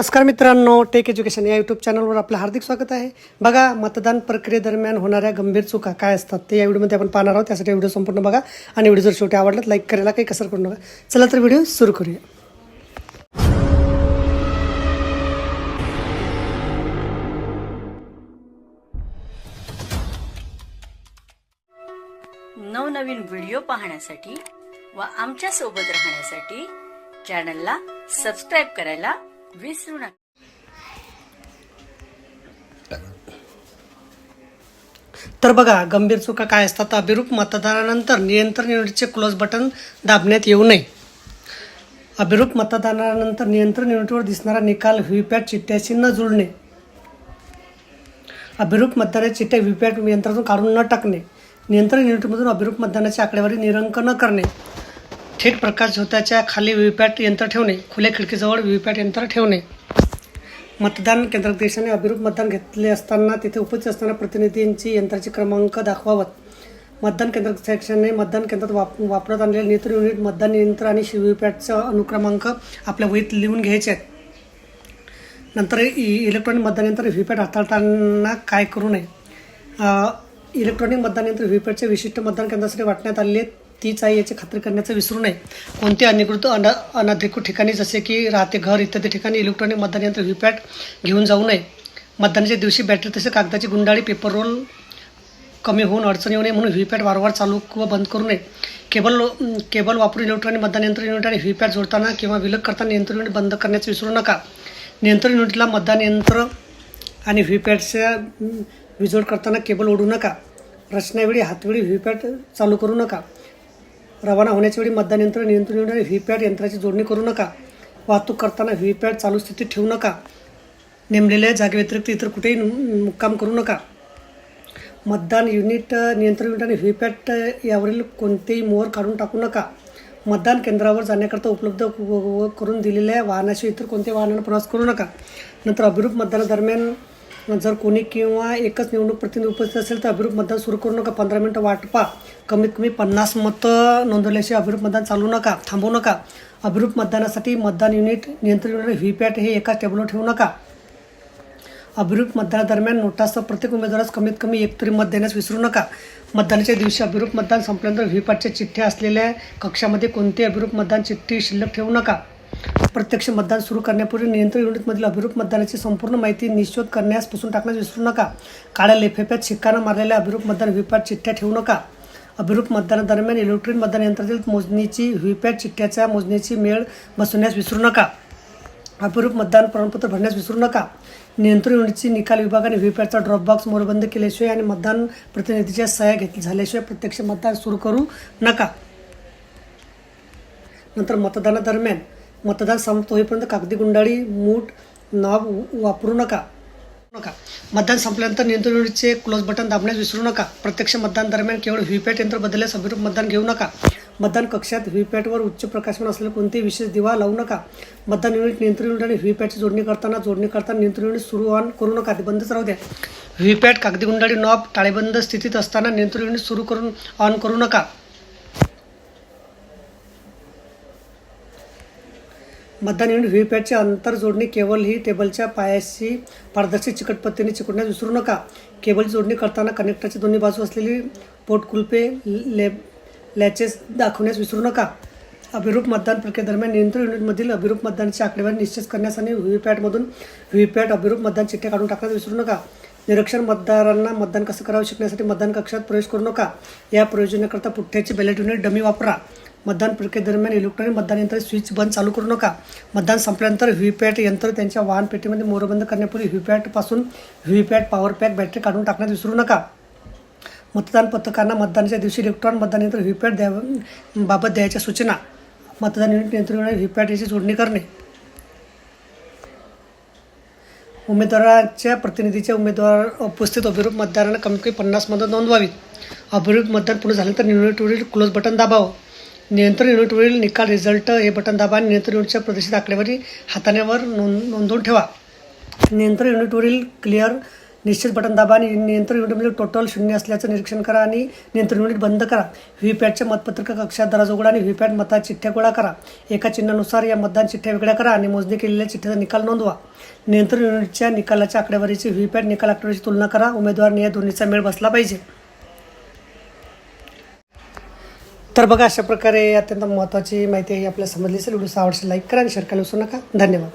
नमस्कार मित्रांनो take education या यूट्यूब चॅनलवर आपलं हार्दिक स्वागत आहे. बघा मतदान प्रक्रियेदरम्यान होणाऱ्या गंभीर चुका काय असतात ते या व्हिडिओमध्ये आपण पाहणार आहोत. त्यासाठी व्हिडिओ संपूर्ण बघा आणि व्हिडिओ जर शेवटी आवडला लाईक करायला काही कसर करू नका. चला तर व्हिडिओ सुरू करूया. नवनवीन व्हिडिओ पाहण्यासाठी व आमच्यासोबत राहण्यासाठी चॅनलला सबस्क्राईब करायला विसरू नका. तर बघा गंभीर चुका काय असतात अभिरूप मतदानानंतर नियंत्रण युनिटचे क्लोज बटन दाबण्यात येऊ नये. अभिरूप मतदानानंतर नियंत्रण युनिटवर दिसणारा निकाल व्हीपॅट चिठ्ठ्याशी न जुळणे. अभिरूप मतदानाच्या चिठ्ठ्या व्हीपॅट यंत्रातून काढून न टाकणे. नियंत्रण युनिटमधून अभिरूप मतदानाची आकडेवारी निरंक न करणे. थेट प्रकाश झोताच्या खाली व्हीपॅट यंत्र ठेवणे खुल्या खिडकीजवळ व्हीपॅट यंत्र ठेवणे. मतदान केंद्रात देशाने अभिरूप मतदान घेतले असताना तिथे उपस्थित असताना प्रतिनिधींची यंत्राचे क्रमांक दाखवावत. मतदान केंद्र सेक्शनने मतदान केंद्रात वाप वापरत आणलेले नियंत्रण युनिट मतदान यंत्र आणि व्हीपॅटचा अनुक्रमांक आपल्या वहीत लिहून घ्यायचे. आहेत नंतर इ इलेक्ट्रॉनिक मतदान यंत्र व्हीपॅट हाताळताना काय करू नये? इलेक्ट्रॉनिक मतदान यंत्र व्हीपॅटचे विशिष्ट मतदान केंद्रासाठी वाटण्यात आले तीच आहे याची खात्री करण्याचं विसरू नये. कोणते अनिकृत अन अनधिकृत ठिकाणी जसे की राहते घर इत्यादी ठिकाणी इलेक्ट्रॉनिक मतदान यंत्र व्हीपॅट घेऊन जाऊ नये. मतदानाच्या दिवशी बॅटरी तसे कागदाची गुंडाळी पेपर रोल कमी होऊन अडचण येऊ नये म्हणून व्हीपॅट वारंवार चालू किंवा बंद करू नये. केबल केबल वापरून इलेक्ट्रॉनिक मतदान यंत्र युनिट आणि व्हीपॅट जोडताना किंवा विलग करताना यंत्र युनिट बंद करण्याचं विसरू नका. नियंत्रण युनिटला मतदान यंत्र आणि व्हीपॅटच्या विजोड करताना केबल ओढू नका. रचनावेळी हातवेळी व्हीपॅट चालू करू नका. रवाना होण्याच्या वेळी मतदान यंत्र नियंत्रण येऊन व्हीपॅड व्हीपॅट यंत्राची जोडणी करू नका. वाहतूक करताना व्हीपॅट चालू स्थितीत ठेवू नका. नेमलेल्या जागेव्यतिरिक्त इतर कुठेही मुक्काम करू नका. मतदान युनिट नियंत्रण युनिट आणि व्हीपॅट यावरील कोणतेही मोहर काढून टाकू नका. मतदान केंद्रावर जाण्याकरता उपलब्ध करून दिलेल्या वाहनाशिवाय इतर कोणत्याही वाहनांना प्रवास करू नका. नंतर अभिरूप मतदानादरम्यान जर कोणी किंवा एकच निवडणूक प्रतिनिधी उपस्थित असेल तर अभिरूप मतदान सुरू करू नका. पंधरा मिनटं वाटपा. कमीत कमी पन्नास मतं नोंदवल्याशिवाय अभिरूप मतदान चालू नका थांबवू नका. अभिरूप मतदानासाठी मतदान युनिट नियंत्रण युनिट व्हीपॅट हे एकाच टेबलवर ठेवू नका. अभिरूप मतदानादरम्यान नोटासह प्रत्येक उमेदवारास कमीत कमी एक तरी मत देण्यास विसरू नका. मतदानाच्या दिवशी अभिरूप मतदान संपल्यानंतर व्हीपॅटच्या चिठ्ठ्या असलेल्या कक्षामध्ये कोणते अभिरूप मतदान चिठ्ठी शिल्लक ठेवू नका. प्रत्यक्ष मतदान सुरू करण्यापूर्वी नियंत्रण युनिटमधील अभिरूप मतदानाची संपूर्ण माहिती निश्चित करण्यास पुसून टाकण्यास विसरू नका. काळ्या लेफेफ्यात शिक्कानं मारलेल्या अभिरूप मतदान व्हीपॅट चिठ्ठ्या ठेवू नका. अभिरूप मतदानादरम्यान इलेक्ट्रॉनिक मतदान यंत्रातील मोजणीची व्हीपॅट चिठ्ठ्याच्या मोजणीची मेळ बसवण्यास विसरू नका. अभिरूप मतदान प्रमाणपत्र भरण्यास विसरू नका. नियंत्रण युनिटची निकाल विभागाने व्हीपॅटचा ड्रॉप बॉक्स मोरबंद केल्याशिवाय आणि मतदान प्रतिनिधीच्या सह्या घेत झाल्याशिवाय प्रत्यक्ष मतदान सुरू करू नका. नंतर मतदानादरम्यान मतदान संपतो होईपर्यंत कागदी गुंडाळी मूठ नॉब वापरू नका. नका. मतदान संपल्यानंतर नियंत्रण क्लोज बटन दाबण्यास विसरू नका. प्रत्यक्ष मतदान दरम्यान केवळ व्हीपॅट यंत्र बदलल्यास अभिरूप मतदान घेऊ नका. मतदान कक्षात व्हीपॅटवर उच्च प्रकाशन असलेले कोणतेही विशेष दिवा लावू नका. मतदान युनिट नियंत्रण युनिट आणि व्हीपॅटची जोडणी करताना जोडणी करताना नियंत्रण युनिट सुरू ऑन करू नका. ते बंदच राहू द्या. व्हीपॅट कागदी गुंडाळी नॉब टाळेबंद स्थितीत असताना नियंत्रण युनिट सुरू करून ऑन करू नका. मतदान युनिट व्हीपॅटचे अंतर जोडणी केबल ही टेबलच्या पायाशी पारदर्शी चिकटपत्तीने चिकटण्यास विसरू नका. केबल जोडणी करताना कनेक्टरची दोन्ही बाजू असलेली पोटकुल्पे ले लॅचेस दाखवण्यास विसरू नका. अभिरूप मतदान प्रक्रियेदरम्यान नियंत्रण युनिटमधील अभिरूप मतदानाची आकडेवारी निश्चित करण्यास आणि व्हीपॅटमधून व्हीपॅट अभिरूप मतदान चिठ्ठ्या काढून टाकण्यास विसरू नका. निरीक्षण मतदारांना मतदान कसं करावं शिकण्यासाठी मतदान कक्षात प्रवेश करू नका. या प्रयोजनाकरता पुठ्ठ्याची बॅलेट युनिट डमी वापरा. मतदान प्रक्रियेदरम्यान इलेक्ट्रॉनिक मतदान यंत्र स्विच बंद चालू करू नका. मतदान संपल्यानंतर व्हीपॅट यंत्र त्यांच्या वाहन पेटीमध्ये मोरबंद करण्यापूर्वी व्हीपॅटपासून व्हीपॅट पॉवर पॅक बॅटरी काढून टाकण्यात विसरू नका. मतदान पथकांना मतदानाच्या दिवशी इलेक्ट्रॉन मतदान यंत्र व्हीपॅट द्या बाबत द्यायच्या सूचना. मतदान युनिट नियंत्रण व्हीपॅट याची जोडणी करणे. उमेदवाराच्या प्रतिनिधीच्या उमेदवार उपस्थित अभिरूप मतदारांना कमीत कमी पन्नास मतं नोंदवावीत अभिरूप मतदान पूर्ण झाल्यानंतर युनिटवरील क्लोज बटन दाबावं. नियंत्रण युनिटवरील निकाल रिझल्ट हे बटन दाबा आणि नियंत्रण युनिटच्या प्रदर्शित आकडेवारी हातानेवर नोंद नोंदवून ठेवा. नियंत्रण युनिटवरील क्लिअर निश्चित बटन दाबा आणि नियंत्रण युनिटमध्ये टोटल शून्य असल्याचं निरीक्षण करा आणि नियंत्रण युनिट बंद करा. व्हीपॅटच्या मतपत्रिका कक्षात दराज उघडा आणि व्हीपॅट मतात चिठ्ठ्या गोळा करा. एका चिन्हानुसार या मतदान चिठ्ठ्या वेगळ्या करा आणि मोजणी केलेल्या चिठ्ठ्याचा निकाल नोंदवा. नियंत्रण युनिटच्या निकालाच्या आकडेवारीची व्हीपॅट निकाल आकडेवारीची तुलना करा. उमेदवार या दोन्हीचा मेळ बसला पाहिजे. तर बघा अशा प्रकारे अत्यंत महत्त्वाची माहिती आपल्याला समजली असेल व्हिडिओ आवडशील लाईक करा आणि शेअर करायला विसरू नका. धन्यवाद.